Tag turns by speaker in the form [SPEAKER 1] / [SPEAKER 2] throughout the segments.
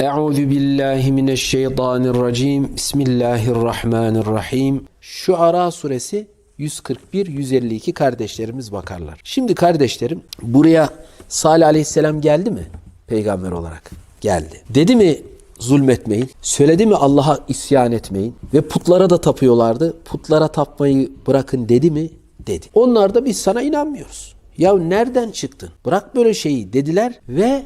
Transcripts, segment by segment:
[SPEAKER 1] Euzu billahi mineşşeytanirracim. Bismillahirrahmanirrahim. Şuara suresi 141 152 kardeşlerimiz bakarlar. Şimdi kardeşlerim buraya Salih aleyhisselam geldi mi peygamber olarak? Geldi. Dedi mi zulmetmeyin? Söyledi mi Allah'a isyan etmeyin? Ve putlara da tapıyorlardı. Putlara tapmayı bırakın dedi mi? Dedi. Onlar da biz sana inanmıyoruz. Ya nereden çıktın? Bırak böyle şeyi dediler ve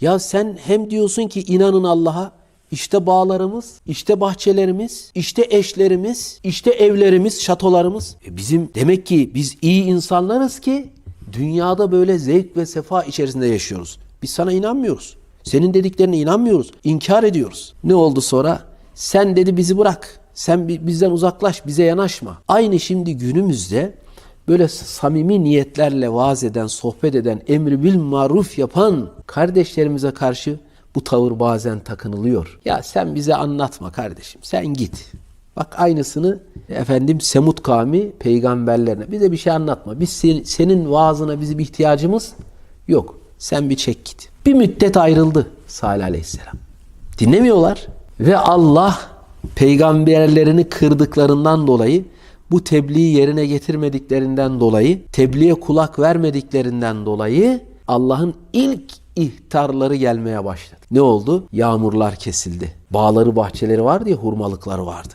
[SPEAKER 1] ya sen hem diyorsun ki inanın Allah'a, işte bağlarımız, işte bahçelerimiz, işte eşlerimiz, işte evlerimiz, şatolarımız. E bizim demek ki biz iyi insanlarız ki dünyada böyle zevk ve sefa içerisinde yaşıyoruz. Biz sana inanmıyoruz. Senin dediklerine inanmıyoruz. İnkar ediyoruz. Ne oldu sonra? Sen dedi bizi bırak. Sen bi- bizden uzaklaş, bize yanaşma. Aynı şimdi günümüzde böyle samimi niyetlerle vaaz eden, sohbet eden, emri bil maruf yapan kardeşlerimize karşı bu tavır bazen takınılıyor. Ya sen bize anlatma kardeşim, sen git. Bak aynısını efendim Semut kavmi peygamberlerine bize bir şey anlatma. Biz sen- senin vaazına bizim ihtiyacımız yok. Sen bir çek git. Bir müddet ayrıldı Salih Aleyhisselam. Dinlemiyorlar ve Allah peygamberlerini kırdıklarından dolayı bu tebliği yerine getirmediklerinden dolayı, tebliğe kulak vermediklerinden dolayı Allah'ın ilk ihtarları gelmeye başladı. Ne oldu? Yağmurlar kesildi. Bağları, bahçeleri vardı ya, hurmalıkları vardı.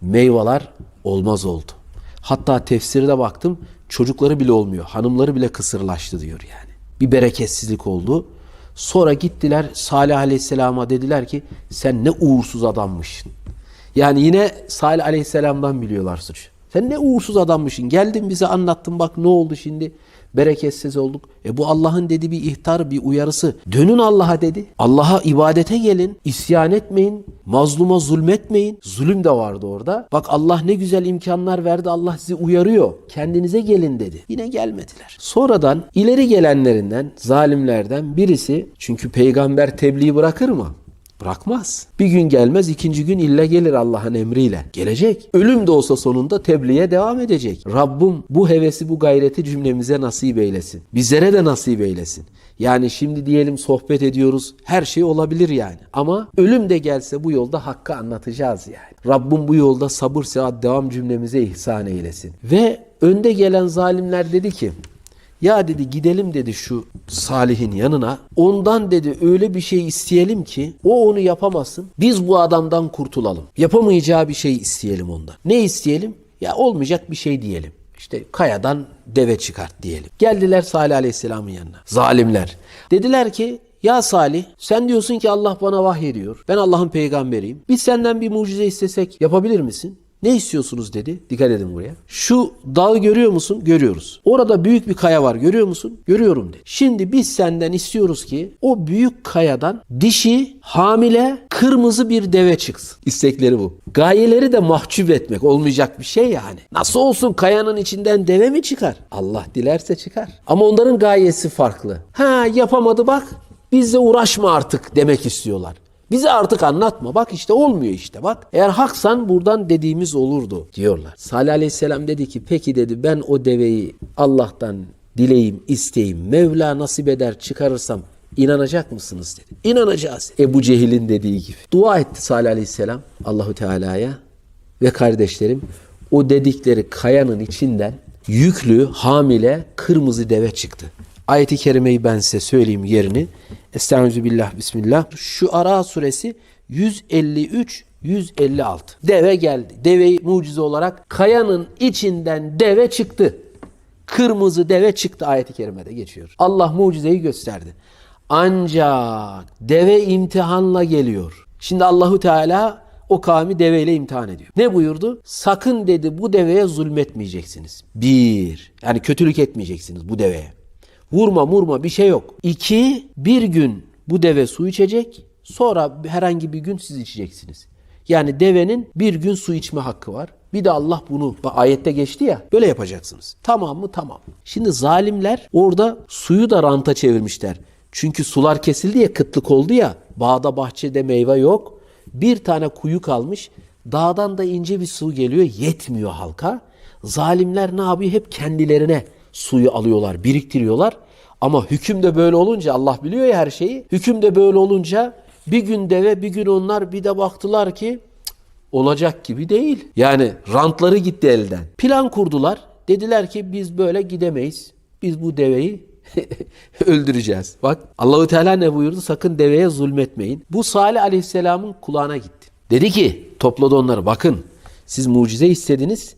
[SPEAKER 1] Meyveler olmaz oldu. Hatta tefsirde baktım, çocukları bile olmuyor. Hanımları bile kısırlaştı diyor yani. Bir bereketsizlik oldu. Sonra gittiler Salih Aleyhisselam'a dediler ki sen ne uğursuz adammışsın. Yani yine Salih Aleyhisselam'dan biliyorlar suçu. Sen ne uğursuz adammışsın. Geldin bize anlattın bak ne oldu şimdi. Bereketsiz olduk. E bu Allah'ın dediği bir ihtar, bir uyarısı. Dönün Allah'a dedi. Allah'a ibadete gelin. İsyan etmeyin. Mazluma zulmetmeyin. Zulüm de vardı orada. Bak Allah ne güzel imkanlar verdi. Allah sizi uyarıyor. Kendinize gelin dedi. Yine gelmediler. Sonradan ileri gelenlerinden, zalimlerden birisi çünkü peygamber tebliği bırakır mı? Bırakmaz. Bir gün gelmez, ikinci gün illa gelir Allah'ın emriyle. Gelecek. Ölüm de olsa sonunda tebliğe devam edecek. Rabbim bu hevesi, bu gayreti cümlemize nasip eylesin. Bizlere de nasip eylesin. Yani şimdi diyelim sohbet ediyoruz. Her şey olabilir yani. Ama ölüm de gelse bu yolda hakkı anlatacağız yani. Rabbim bu yolda sabır, sebat, devam cümlemize ihsan eylesin. Ve önde gelen zalimler dedi ki ya dedi gidelim dedi şu Salih'in yanına. Ondan dedi öyle bir şey isteyelim ki o onu yapamasın. Biz bu adamdan kurtulalım. Yapamayacağı bir şey isteyelim ondan. Ne isteyelim? Ya olmayacak bir şey diyelim. İşte kayadan deve çıkart diyelim. Geldiler Salih Aleyhisselam'ın yanına. Zalimler. Dediler ki ya Salih sen diyorsun ki Allah bana vahyediyor. Ben Allah'ın peygamberiyim. Biz senden bir mucize istesek yapabilir misin? Ne istiyorsunuz dedi. Dikkat edin buraya. Şu dağı görüyor musun? Görüyoruz. Orada büyük bir kaya var. Görüyor musun? Görüyorum dedi. Şimdi biz senden istiyoruz ki o büyük kayadan dişi, hamile, kırmızı bir deve çıksın. İstekleri bu. Gayeleri de mahcup etmek. Olmayacak bir şey yani. Nasıl olsun kayanın içinden deve mi çıkar? Allah dilerse çıkar. Ama onların gayesi farklı. Ha yapamadı bak. Bizle uğraşma artık demek istiyorlar. Bize artık anlatma. Bak işte olmuyor işte bak. Eğer haksan buradan dediğimiz olurdu diyorlar. Salih Aleyhisselam dedi ki peki dedi ben o deveyi Allah'tan dileyim, isteyeyim. Mevla nasip eder çıkarırsam inanacak mısınız dedi. İnanacağız. Ebu Cehil'in dediği gibi. Dua etti Salih Aleyhisselam Allahu Teala'ya ve kardeşlerim o dedikleri kayanın içinden yüklü, hamile, kırmızı deve çıktı. Ayeti kerimeyi ben size söyleyeyim yerini. Estaizu billah bismillah. Şu Ara suresi 153 156. Deve geldi. Deveyi mucize olarak kayanın içinden deve çıktı. Kırmızı deve çıktı ayeti kerimede geçiyor. Allah mucizeyi gösterdi. Ancak deve imtihanla geliyor. Şimdi Allahu Teala o kavmi deveyle imtihan ediyor. Ne buyurdu? Sakın dedi bu deveye zulmetmeyeceksiniz. Bir, yani kötülük etmeyeceksiniz bu deveye. Vurma murma bir şey yok. İki, bir gün bu deve su içecek. Sonra herhangi bir gün siz içeceksiniz. Yani devenin bir gün su içme hakkı var. Bir de Allah bunu ayette geçti ya böyle yapacaksınız. Tamam mı? Tamam. Şimdi zalimler orada suyu da ranta çevirmişler. Çünkü sular kesildi ya kıtlık oldu ya. Bağda bahçede meyve yok. Bir tane kuyu kalmış. Dağdan da ince bir su geliyor. Yetmiyor halka. Zalimler ne yapıyor? Hep kendilerine suyu alıyorlar, biriktiriyorlar. Ama hüküm de böyle olunca Allah biliyor ya her şeyi. Hüküm de böyle olunca Bir gün deve bir gün onlar bir de baktılar ki olacak gibi değil. Yani rantları gitti elden. Plan kurdular. Dediler ki biz böyle gidemeyiz. Biz bu deveyi öldüreceğiz. Bak Allahu Teala ne buyurdu? Sakın deveye zulmetmeyin. Bu Salih Aleyhisselam'ın kulağına gitti. Dedi ki topladı onları bakın siz mucize istediniz.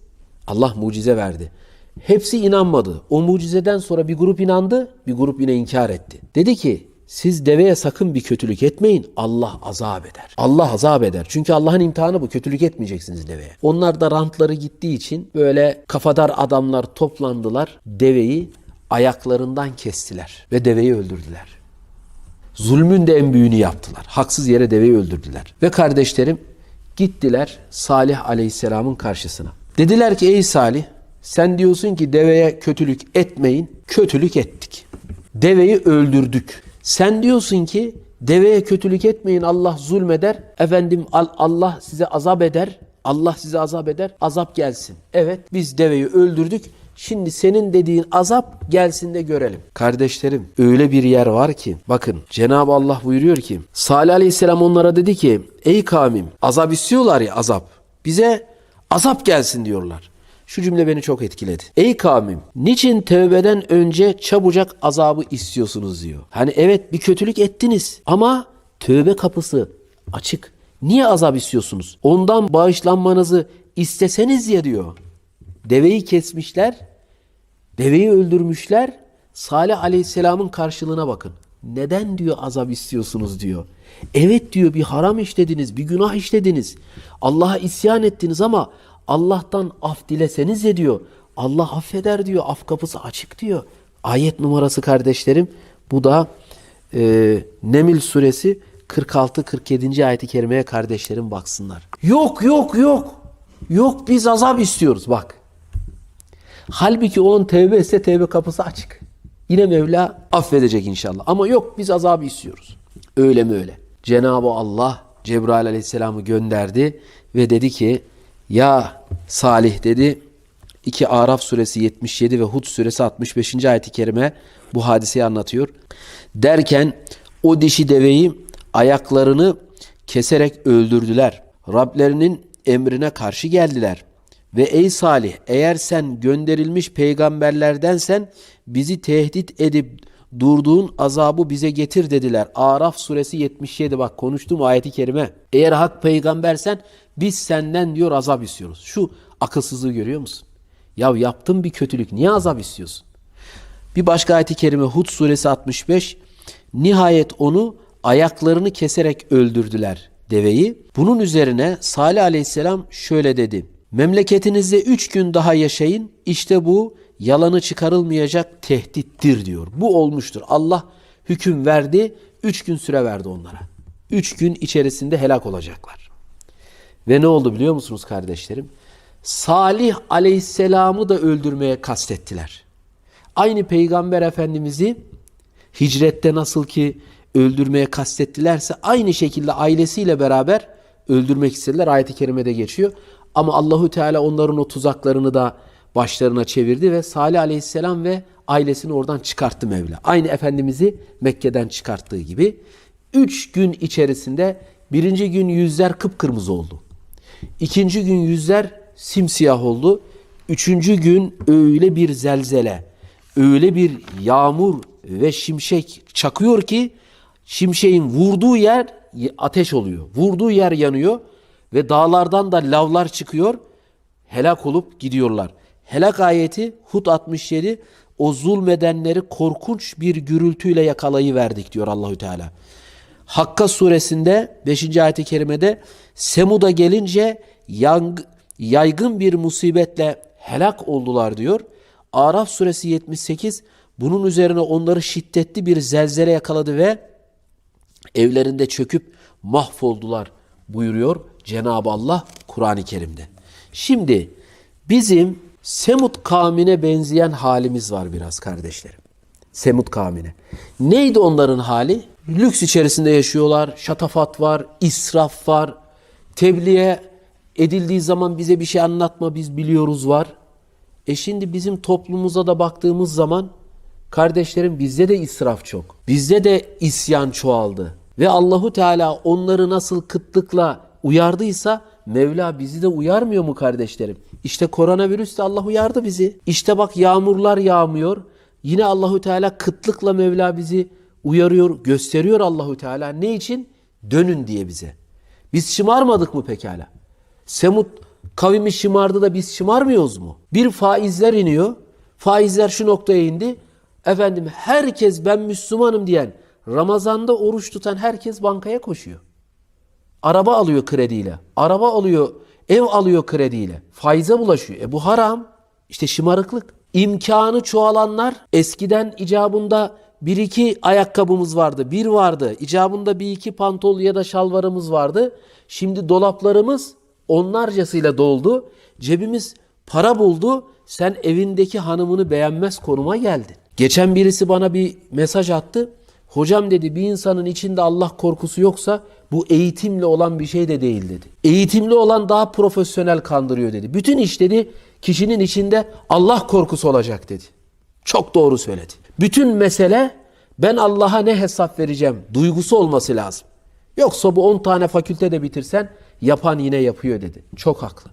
[SPEAKER 1] Allah mucize verdi. Hepsi inanmadı. O mucizeden sonra bir grup inandı, bir grup yine inkar etti. Dedi ki siz deveye sakın bir kötülük etmeyin. Allah azap eder. Allah azap eder. Çünkü Allah'ın imtihanı bu. Kötülük etmeyeceksiniz deveye. Onlar da rantları gittiği için böyle kafadar adamlar toplandılar. Deveyi ayaklarından kestiler ve deveyi öldürdüler. Zulmün de en büyüğünü yaptılar. Haksız yere deveyi öldürdüler. Ve kardeşlerim gittiler Salih Aleyhisselam'ın karşısına. Dediler ki ey Salih sen diyorsun ki deveye kötülük etmeyin. Kötülük ettik. Deveyi öldürdük. Sen diyorsun ki deveye kötülük etmeyin Allah zulmeder. Efendim Al- Allah size azap eder. Allah size azap eder. Azap gelsin. Evet biz deveyi öldürdük. Şimdi senin dediğin azap gelsin de görelim. Kardeşlerim öyle bir yer var ki bakın Cenab-ı Allah buyuruyor ki Salih Aleyhisselam onlara dedi ki ey kavmim azap istiyorlar ya azap bize azap gelsin diyorlar. Şu cümle beni çok etkiledi. Ey kavmim niçin tövbeden önce çabucak azabı istiyorsunuz diyor. Hani evet bir kötülük ettiniz ama tövbe kapısı açık. Niye azap istiyorsunuz? Ondan bağışlanmanızı isteseniz ya diyor. Deveyi kesmişler, deveyi öldürmüşler. Salih Aleyhisselam'ın karşılığına bakın. Neden diyor azap istiyorsunuz diyor. Evet diyor bir haram işlediniz, bir günah işlediniz. Allah'a isyan ettiniz ama Allah'tan af dileseniz ya diyor. Allah affeder diyor. Af kapısı açık diyor. Ayet numarası kardeşlerim. Bu da e, Nemil suresi 46-47. ayeti kerimeye kardeşlerim baksınlar. Yok yok yok. Yok biz azap istiyoruz bak. Halbuki onun tevbe etse tevbe kapısı açık. Yine Mevla affedecek inşallah. Ama yok biz azabı istiyoruz. Öyle mi öyle? Cenab-ı Allah Cebrail aleyhisselamı gönderdi ve dedi ki ya Salih dedi 2 Araf suresi 77 ve Hud suresi 65. ayeti kerime bu hadiseyi anlatıyor. Derken o dişi deveyi ayaklarını keserek öldürdüler. Rablerinin emrine karşı geldiler. Ve ey Salih eğer sen gönderilmiş peygamberlerdensen bizi tehdit edip durduğun azabı bize getir dediler. Araf suresi 77 bak konuştuğum ayeti kerime. Eğer hak peygambersen biz senden diyor azap istiyoruz. Şu akılsızlığı görüyor musun? Ya yaptın bir kötülük niye azap istiyorsun? Bir başka ayeti kerime Hud suresi 65 nihayet onu ayaklarını keserek öldürdüler deveyi. Bunun üzerine Salih aleyhisselam şöyle dedi. Memleketinizde üç gün daha yaşayın. İşte bu yalanı çıkarılmayacak tehdittir diyor. Bu olmuştur. Allah hüküm verdi. Üç gün süre verdi onlara. Üç gün içerisinde helak olacaklar. Ve ne oldu biliyor musunuz kardeşlerim? Salih aleyhisselamı da öldürmeye kastettiler. Aynı peygamber efendimizi hicrette nasıl ki öldürmeye kastettilerse aynı şekilde ailesiyle beraber öldürmek istediler. Ayet-i kerimede geçiyor. Ama Allahu Teala onların o tuzaklarını da başlarına çevirdi ve Salih Aleyhisselam ve ailesini oradan çıkarttı Mevla. Aynı Efendimiz'i Mekke'den çıkarttığı gibi. Üç gün içerisinde birinci gün yüzler kıpkırmızı oldu. İkinci gün yüzler simsiyah oldu. Üçüncü gün öyle bir zelzele, öyle bir yağmur ve şimşek çakıyor ki şimşeğin vurduğu yer ateş oluyor. Vurduğu yer yanıyor ve dağlardan da lavlar çıkıyor. Helak olup gidiyorlar. Helak ayeti Hud 67 o zulmedenleri korkunç bir gürültüyle yakalayıverdik diyor Allahü Teala. Hakka suresinde 5. ayet-i kerimede Semud'a gelince yang, yaygın bir musibetle helak oldular diyor. Araf suresi 78 bunun üzerine onları şiddetli bir zelzele yakaladı ve evlerinde çöküp mahvoldular buyuruyor Cenab-ı Allah Kur'an-ı Kerim'de. Şimdi bizim Semud kavmine benzeyen halimiz var biraz kardeşlerim. Semud kavmine. Neydi onların hali? Lüks içerisinde yaşıyorlar, şatafat var, israf var, tebliğe edildiği zaman bize bir şey anlatma biz biliyoruz var. E şimdi bizim toplumumuza da baktığımız zaman kardeşlerim bizde de israf çok. Bizde de isyan çoğaldı. Ve Allahu Teala onları nasıl kıtlıkla uyardıysa Mevla bizi de uyarmıyor mu kardeşlerim? İşte koronavirüs de Allah uyardı bizi. İşte bak yağmurlar yağmıyor. Yine Allahu Teala kıtlıkla Mevla bizi uyarıyor, gösteriyor Allahu Teala. Ne için? Dönün diye bize. Biz şımarmadık mı pekala? Semut kavimi şımardı da biz şımarmıyoruz mu? Bir faizler iniyor. Faizler şu noktaya indi. Efendim herkes ben Müslümanım diyen Ramazanda oruç tutan herkes bankaya koşuyor. Araba alıyor krediyle. Araba alıyor, ev alıyor krediyle. Faize bulaşıyor. E bu haram. İşte şımarıklık. İmkanı çoğalanlar eskiden icabında bir iki ayakkabımız vardı. Bir vardı. İcabında bir iki pantol ya da şalvarımız vardı. Şimdi dolaplarımız onlarcasıyla doldu. Cebimiz para buldu. Sen evindeki hanımını beğenmez konuma geldin. Geçen birisi bana bir mesaj attı. Hocam dedi bir insanın içinde Allah korkusu yoksa bu eğitimle olan bir şey de değil dedi. Eğitimli olan daha profesyonel kandırıyor dedi. Bütün iş dedi kişinin içinde Allah korkusu olacak dedi. Çok doğru söyledi. Bütün mesele ben Allah'a ne hesap vereceğim duygusu olması lazım. Yoksa bu 10 tane fakültede bitirsen yapan yine yapıyor dedi. Çok haklı.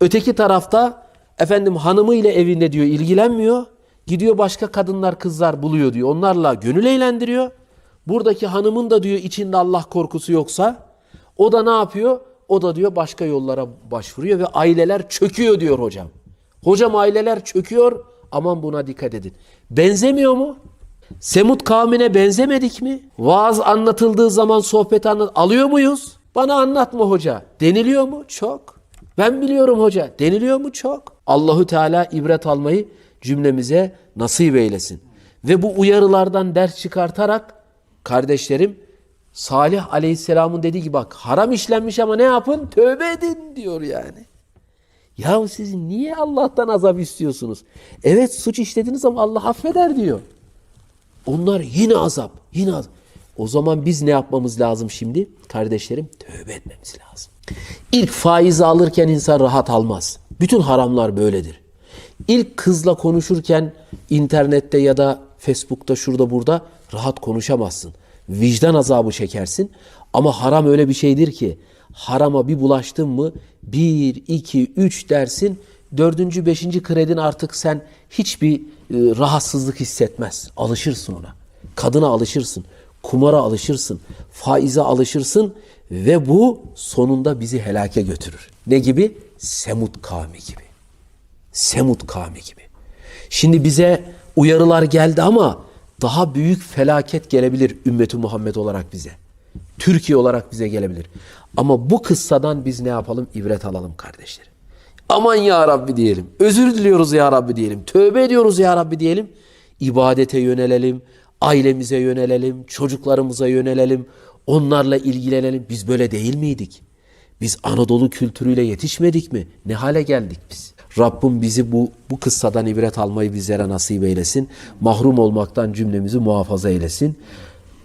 [SPEAKER 1] Öteki tarafta efendim hanımıyla evinde diyor ilgilenmiyor. Gidiyor başka kadınlar kızlar buluyor diyor. Onlarla gönül eğlendiriyor. Buradaki hanımın da diyor içinde Allah korkusu yoksa o da ne yapıyor? O da diyor başka yollara başvuruyor ve aileler çöküyor diyor hocam. Hocam aileler çöküyor aman buna dikkat edin. Benzemiyor mu? Semut kavmine benzemedik mi? Vaaz anlatıldığı zaman sohbet anlat alıyor muyuz? Bana anlatma hoca. Deniliyor mu? Çok. Ben biliyorum hoca. Deniliyor mu? Çok. Allahu Teala ibret almayı cümlemize nasip eylesin. Ve bu uyarılardan ders çıkartarak kardeşlerim Salih Aleyhisselam'ın dediği gibi bak haram işlenmiş ama ne yapın? Tövbe edin diyor yani. Ya siz niye Allah'tan azap istiyorsunuz? Evet suç işlediniz ama Allah affeder diyor. Onlar yine azap, yine azap. O zaman biz ne yapmamız lazım şimdi? Kardeşlerim tövbe etmemiz lazım. İlk faizi alırken insan rahat almaz. Bütün haramlar böyledir. İlk kızla konuşurken internette ya da Facebook'ta şurada burada rahat konuşamazsın. Vicdan azabı çekersin. Ama haram öyle bir şeydir ki harama bir bulaştın mı bir, iki, üç dersin. Dördüncü, beşinci kredin artık sen hiçbir e, rahatsızlık hissetmez. Alışırsın ona. Kadına alışırsın. Kumara alışırsın. Faize alışırsın. Ve bu sonunda bizi helake götürür. Ne gibi? Semut kavmi gibi. Semut kavmi gibi. Şimdi bize uyarılar geldi ama daha büyük felaket gelebilir ümmeti Muhammed olarak bize. Türkiye olarak bize gelebilir. Ama bu kıssadan biz ne yapalım? İbret alalım kardeşlerim. Aman ya Rabbi diyelim. Özür diliyoruz ya Rabbi diyelim. Tövbe ediyoruz ya Rabbi diyelim. İbadete yönelelim. Ailemize yönelelim. Çocuklarımıza yönelelim. Onlarla ilgilenelim. Biz böyle değil miydik? Biz Anadolu kültürüyle yetişmedik mi? Ne hale geldik biz? Rabbim bizi bu, bu kıssadan ibret almayı bizlere nasip eylesin. Mahrum olmaktan cümlemizi muhafaza eylesin.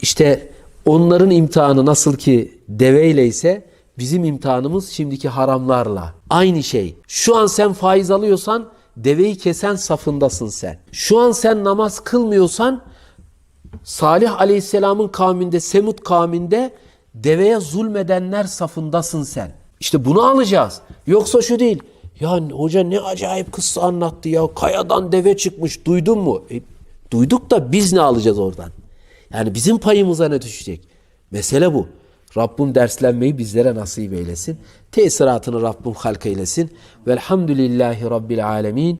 [SPEAKER 1] İşte onların imtihanı nasıl ki deveyle ise bizim imtihanımız şimdiki haramlarla. Aynı şey. Şu an sen faiz alıyorsan deveyi kesen safındasın sen. Şu an sen namaz kılmıyorsan Salih Aleyhisselam'ın kavminde, Semut kavminde deveye zulmedenler safındasın sen. İşte bunu alacağız. Yoksa şu değil. Ya hoca ne acayip kıssa anlattı ya. Kayadan deve çıkmış duydun mu? E, duyduk da biz ne alacağız oradan? Yani bizim payımıza ne düşecek? Mesele bu. Rabbim derslenmeyi bizlere nasip eylesin. Tesiratını Rabbim halk eylesin. Velhamdülillahi Rabbil alemin.